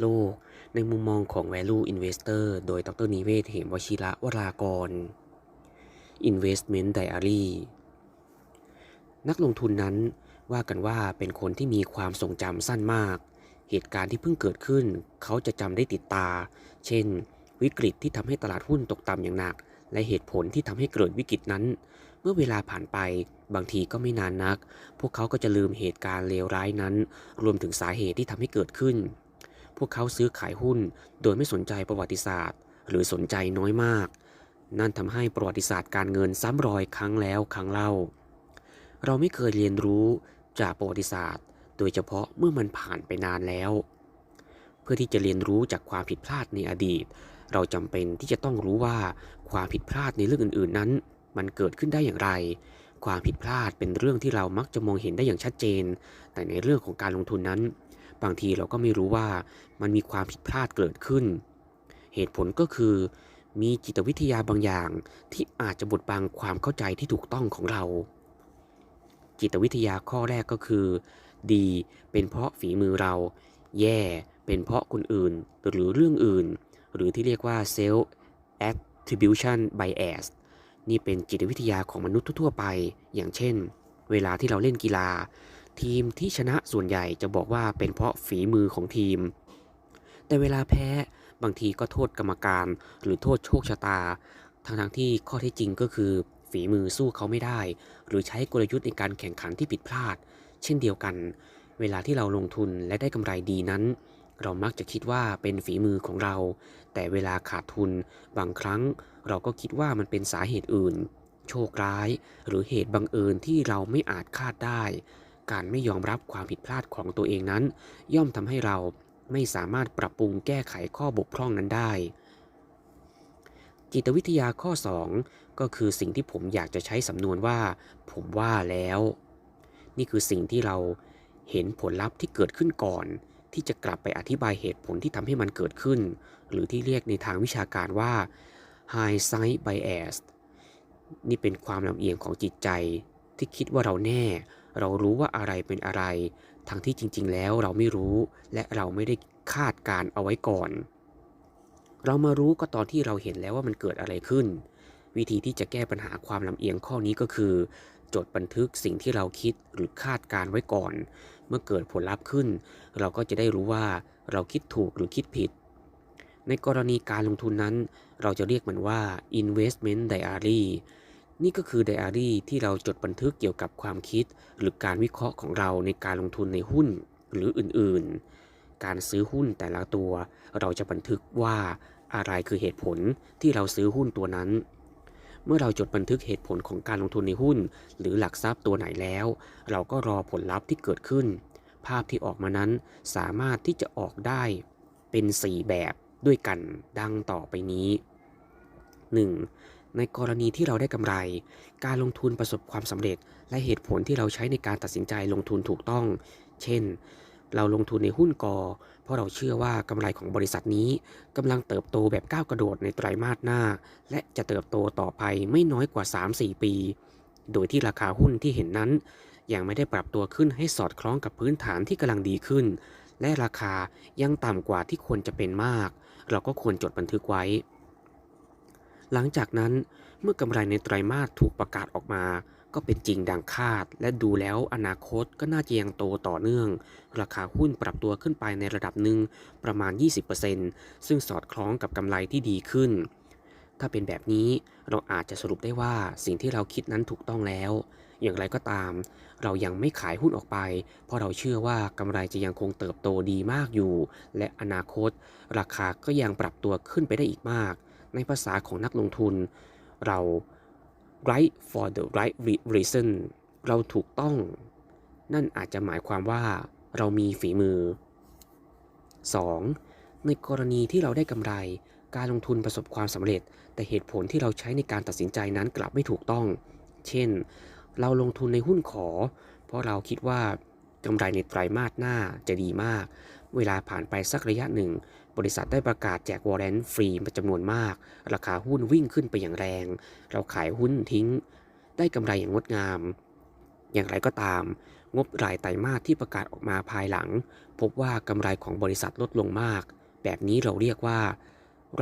โลก ในมุมมองของ Value Investor โดยดรนิเวศเหมวชิระวรากร Investment Diary นักลงทุนนั้นว่ากันว่าเป็นคนที่มีความทรงจำสั้นมาก เหตุการณ์ที่เพิ่งเกิดขึ้น เขาจะจำได้ติดตา เช่น วิกฤตที่ทำให้ตลาดหุ้นตกต่ำอย่างหนัก และเหตุผลที่ทำให้เกิดวิกฤตนั้น เมื่อเวลาผ่านไปบางทีก็ไม่นานนัก พวกเขาก็จะลืมเหตุการณ์เลวร้ายนั้น รวมถึงสาเหตุที่ทำให้เกิดขึ้น วกเขาซื้อขายหุ้น โดยไม่สนใจประวัติศาสตร์ หรือสนใจน้อยมาก นั่นทำให้ประวัติศาสตร์การเงินซ้ำรอยครั้งแล้วครั้งเล่า เราไม่เคยเรียนรู้จากประวัติศาสตร์ โดยเฉพาะเมื่อมันผ่านไปนานแล้ว เพื่อที่จะเรียนรู้จากความผิดพลาดในอดีต เราจำเป็นที่จะต้องรู้ว่าความผิดพลาดในเรื่องอื่น ๆ นั้น มันเกิดขึ้นได้อย่างไรความผิดพลาดเป็นเรื่องที่เรามักจะมองเห็นได้อย่างชัดเจน แต่ในเรื่องของการลงทุนนั้น บางทีเราก็ไม่รู้ว่ามันมีความผิดพลาดเกิดขึ้น เหตุผลก็คือ มีจิตวิทยาบางอย่างที่อาจจะบดบังความเข้าใจที่ถูกต้องของเรา จิตวิทยาข้อแรกก็คือ ดีเป็นเพราะฝีมือเรา แย่เป็นเพราะคนอื่น หรือเรื่องอื่น หรือที่เรียกว่า self attribution bias นี่เป็นจิตวิทยาของมนุษย์ทั่วไป อย่างเช่น เวลาที่เราเล่นกีฬา ทีมที่ชนะส่วนใหญ่จะบอกว่าเป็นเพราะฝีมือของทีม แต่เวลาแพ้บางทีก็โทษกรรมการ หรือโทษโชคชะตาทั้งๆที่ข้อเท็จจริงก็คือ ฝีมือสู้เขาไม่ได้ หรือใช้กลยุทธ์ในการแข่งขันที่ผิดพลาด เช่นเดียวกัน เวลาที่เราลงทุนและได้กำไรดีนั้น เรามักจะคิดว่าเป็นฝีมือของเรา แต่เวลาขาดทุน บางครั้งเราก็คิดว่ามันเป็นสาเหตุอื่น โชคร้าย หรือเหตุบังเอิญที่เราไม่อาจคาดได้ การไม่ยอมรับความผิดพลาดของตัวเองนั้น ย่อมทำให้เราไม่สามารถปรับปรุงแก้ไขข้อบกพร่องนั้นได้ จิตวิทยาข้อ 2 ก็คือสิ่งที่ผมอยากจะใช้สำนวนว่า ผมว่าแล้ว นี่คือสิ่งที่เราเห็นผลลัพธ์ที่เกิดขึ้นก่อน ที่จะกลับไปอธิบายเหตุผลที่ทำให้มันเกิดขึ้น หรือที่เรียกในทางวิชาการว่า hindsight bias นี่เป็นความลำเอียงของจิตใจที่คิดว่าเราแน่ เรารู้ว่าอะไรเป็นอะไร ทั้งที่จริง ๆ แล้วเราไม่รู้ และเราไม่ได้คาดการเอาไว้ก่อน เรามารู้ก็ตอนที่เราเห็นแล้วว่ามันเกิดอะไรขึ้น วิธีที่จะแก้ปัญหาความลำเอียงข้อนี้ก็คือ จดบันทึกสิ่งที่เราคิดหรือคาดการไว้ก่อน เมื่อเกิดผลลัพธ์ขึ้น เราก็จะได้รู้ว่าเราคิดถูกหรือคิดผิด ในกรณีการลงทุนนั้น เราจะเรียกมันว่า investment diary นี่ก็คือไดอารี่ที่เราจดบันทึกเกี่ยวกับความคิด หรือการวิเคราะห์ของเราในการลงทุนในหุ้นหรืออื่นๆ การซื้อหุ้นแต่ละตัว เราจะบันทึกว่าอะไรคือเหตุผลที่เราซื้อหุ้นตัวนั้น เมื่อเราจดบันทึกเหตุผลของการลงทุนในหุ้น หรือหลักทรัพย์ตัวไหนแล้ว เราก็รอผลลัพธ์ที่เกิดขึ้น ภาพที่ออกมานั้นสามารถที่จะออกได้เป็น 4 แบบด้วยกันดังต่อไปนี้ 1. ในกรณีที่เราได้กำไร การลงทุนประสบความสำเร็จ และเหตุผลที่เราใช้ในการตัดสินใจลงทุนถูกต้อง เช่น เราลงทุนในหุ้นกอ เพราะเราเชื่อว่ากำไรของบริษัทนี้กำลังเติบโตแบบก้าวกระโดดในไตรมาสหน้า และจะเติบโตต่อไปไม่น้อยกว่า 3-4 ปี โดยที่ราคาหุ้นที่เห็นนั้น ยังไม่ได้ปรับตัวขึ้นให้สอดคล้องกับพื้นฐานที่กำลังดีขึ้น และราคายังต่ำกว่าที่ควรจะเป็นมาก เราก็ควรจดบันทึกไว้ หลังจากนั้นเมื่อกำไรในไตรมาสถูกประกาศออกมา ก็เป็นจริงดังคาด และดูแล้วอนาคตก็น่าจะยังโตต่อเนื่อง ราคาหุ้นปรับตัวขึ้นไปในระดับหนึ่งประมาณ 20%ซึ่งสอดคล้องกับกำไรที่ดีขึ้น ถ้าเป็นแบบนี้เราอาจจะสรุปได้ว่าสิ่งที่เราคิดนั้นถูกต้องแล้ว อย่างไรก็ตาม เรายังไม่ขายหุ้นออกไป เพราะเราเชื่อว่ากำไรจะยังคงเติบโตดีมากอยู่ และอนาคต ราคาก็ยังปรับตัวขึ้นไปได้อีกมาก ในภาษาของนักลงทุน เรา right for the right reason เราถูกต้อง นั่นอาจจะหมายความว่าเรามีฝีมือ 2. ในกรณีที่เราได้กำไร การลงทุนประสบความสำเร็จ แต่เหตุผลที่เราใช้ในการตัดสินใจนั้นกลับไม่ถูกต้อง เช่น เราลงทุนในหุ้นขอ เพราะเราคิดว่ากำไรในไตรมาสหน้าจะดีมาก เวลาผ่านไปสักระยะหนึ่ง บริษัทได้ประกาศแจกวอร์เรนต์ฟรีเป็นจำนวนมาก ราคาหุ้นวิ่งขึ้นไปอย่างแรง เราขายหุ้นทิ้ง ได้กำไรอย่างงดงาม อย่างไรก็ตาม งบรายไตรมาสที่ประกาศออกมาภายหลัง พบว่ากำไรของบริษัทลดลงมาก แบบนี้เราเรียกว่า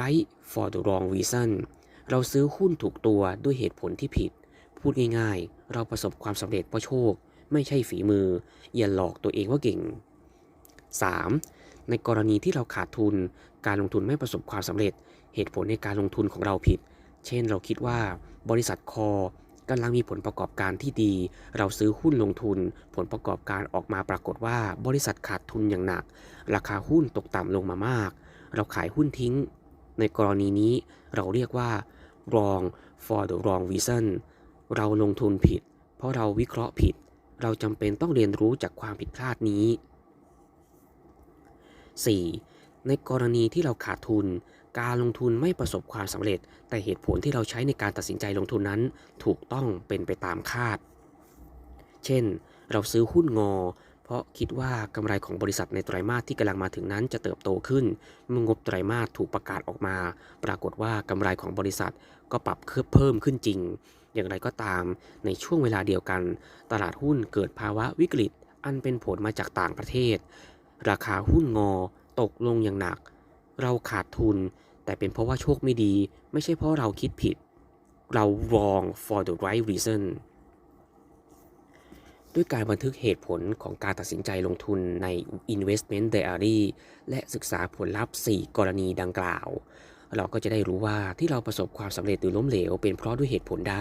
right for the wrong reason เราซื้อหุ้นถูกตัวด้วยเหตุผลที่ผิด พูดง่ายๆ เราประสบความสำเร็จเพราะโชค ไม่ใช่ฝีมือ อย่าหลอกตัวเองว่าเก่ง 3. ในกรณีที่เราขาดทุน การลงทุนไม่ประสบความสำเร็จ เหตุผลในการลงทุนของเราผิด เช่นเราคิดว่าบริษัทคอกำลังมีผลประกอบการที่ดี เราซื้อหุ้นลงทุน ผลประกอบการออกมาปรากฏว่าบริษัทขาดทุนอย่างหนัก ราคาหุ้นตกต่ำลงมามาก เราขายหุ้นทิ้ง ในกรณีนี้เราเรียกว่า wrong for the wrong reason เราลงทุนผิด เพราะเราวิเคราะห์ผิด เราจำเป็นต้องเรียนรู้จากความผิดพลาดนี้ 4. ในกรณีที่เราขาดทุน การลงทุนไม่ประสบความสำเร็จ แต่เหตุผลที่เราใช้ในการตัดสินใจลงทุนนั้น ถูกต้องเป็นไปตามคาด เช่น เราซื้อหุ้นงอ เพราะคิดว่ากำไรของบริษัทในไตรมาสที่กำลังมาถึงนั้นจะเติบโตขึ้นเมื่องบไตรมาสถูกประกาศออกมา ปรากฏว่ากำไรของบริษัทก็ปรับเพิ่มขึ้นจริง อย่างไรก็ตาม ในช่วงเวลาเดียวกัน ตลาดหุ้นเกิดภาวะวิกฤตอันเป็นผลมาจากต่างประเทศ ราคาหุ้นงอ ตกลงอย่างหนัก เราขาดทุน แต่เป็นเพราะว่าโชคไม่ดี ไม่ใช่เพราะเราคิดผิด เรา wrong for the right reason ด้วยการบันทึกเหตุผลของการตัดสินใจลงทุนใน investment diary และศึกษาผลลัพธ์ 4 กรณีดังกล่าว เราก็จะได้รู้ว่าที่เราประสบความสำเร็จหรือล้มเหลว เป็นเพราะด้วยเหตุผลใด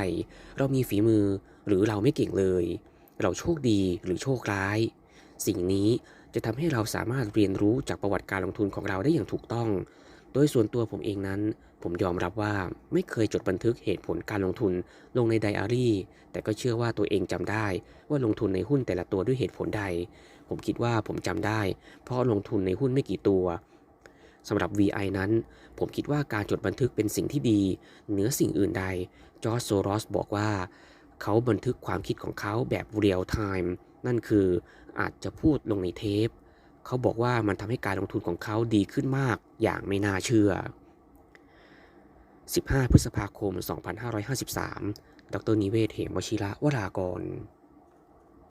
เรามีฝีมือหรือเราไม่เก่งเลย เราโชคดีหรือโชคร้าย สิ่งนี้ จะทำให้เราสามารถเรียนรู้จากประวัติการลงทุนของเราได้อย่างถูกต้อง โดยส่วนตัวผมเองนั้น ผมยอมรับว่าไม่เคยจดบันทึกเหตุผลการลงทุนลงในไดอารี่ แต่ก็เชื่อว่าตัวเองจำได้ว่าลงทุนในหุ้นแต่ละตัวด้วยเหตุผลใด ผมคิดว่าผมจำได้ เพราะลงทุนในหุ้นไม่กี่ตัวสำหรับ VI นั้น ผมคิดว่าการจดบันทึกเป็นสิ่งที่ดี เหนือสิ่งอื่นใด จอร์จโซรอสบอกว่า เขาบันทึกความคิดของเขาแบบเรียลไทม์ นั่นคืออาจจะพูดลงในเทป เขาบอกว่ามันทำให้การลงทุนของเขาดีขึ้นมากอย่างไม่น่าเชื่อ 15 พฤษภาคม 2553 ดรนิเวศ เหมวชิระวรากร